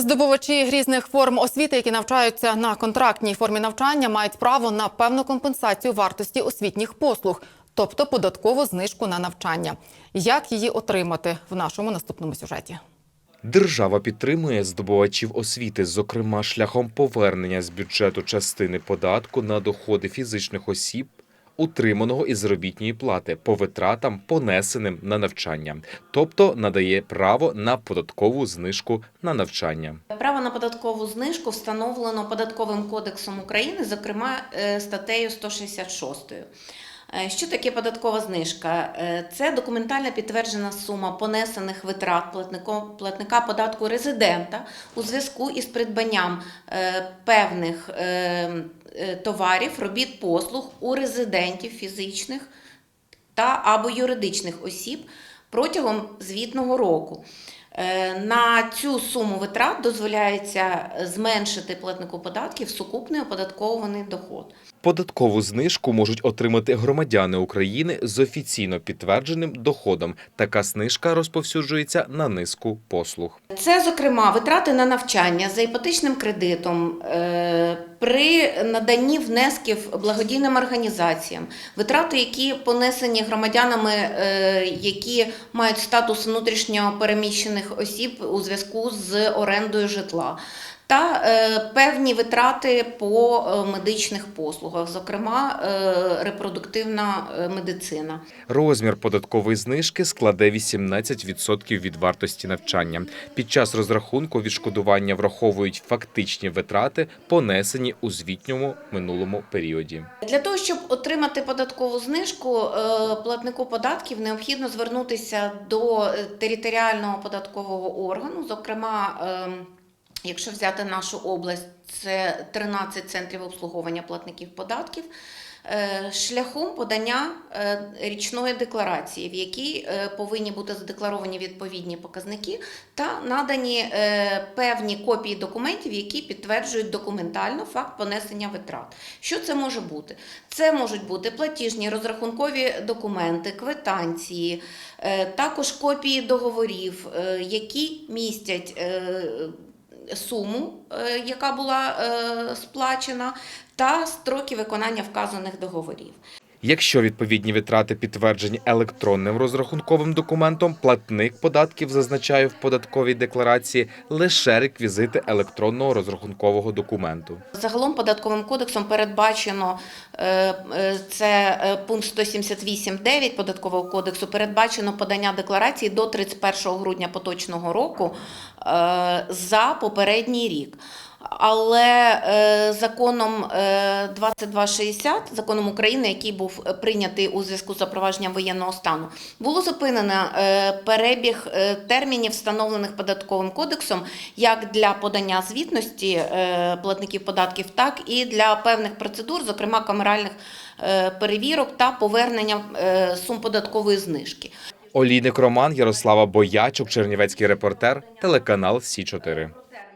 Здобувачі різних форм освіти, які навчаються на контрактній формі навчання, мають право на певну компенсацію вартості освітніх послуг, тобто податкову знижку на навчання. Як її отримати в нашому наступному сюжеті? Держава підтримує здобувачів освіти, зокрема шляхом повернення з бюджету частини податку на доходи фізичних осіб, утриманого із заробітної плати по витратам, понесеним на навчання, тобто надає право на податкову знижку на навчання. Право на податкову знижку встановлено Податковим кодексом України, зокрема е, статтею 166. Е, Що таке податкова знижка? Е, Це документально підтверджена сума понесених витрат платника податку резидента у зв'язку із придбанням е, певних товарів, робіт, послуг у резидентів фізичних та або юридичних осіб протягом звітного року. Е, На цю суму витрат дозволяється зменшити платнику податків сукупний оподатковуваний доход. Податкову знижку можуть отримати громадяни України з офіційно підтвердженим доходом. Така знижка розповсюджується на низку послуг. Це, зокрема, витрати на навчання за іпотечним кредитом, е, при наданні внесків благодійним організаціям, витрати, які понесені громадянами, е, які мають статус внутрішньо переміщених осіб у зв'язку з орендою житла. Та е, певні витрати по е, медичних послугах, зокрема е, репродуктивна медицина. Розмір податкової знижки складе 18% від вартості навчання. Під час розрахунку відшкодування враховують фактичні витрати, понесені у звітньому минулому періоді. Для того, щоб отримати податкову знижку, е, платнику податків необхідно звернутися до територіального податкового органу, зокрема. Якщо взяти нашу область, це 13 центрів обслуговування платників податків, е, шляхом подання е, річної декларації, в якій е, повинні бути задекларовані відповідні показники та надані певні копії документів, які підтверджують документально факт понесення витрат. Що це може бути? Це можуть бути платіжні розрахункові документи, квитанції, також копії договорів, які містять. Суму, е, яка була е, сплачена, та строки виконання вказаних договорів. Якщо відповідні витрати підтверджені електронним розрахунковим документом, платник податків зазначає в податковій декларації лише реквізити електронного розрахункового документу. Загалом податковим кодексом передбачено е, е, це е, пункт 178.9 податкового кодексу. Передбачено подання декларації до 31 грудня поточного року за попередній рік. Але е, законом е, 2260, законом України, який був е, прийнятий у зв'язку з запровадженням воєнного стану, було зупинено е, перебіг е, термінів, встановлених податковим кодексом, як для подання звітності е, платників податків, так і для певних процедур, зокрема камеральних е, перевірок та повернення е, сум податкової знижки. Олійник Роман, Ярослава Боячук, Чернівецький репортер, телеканал Сі 4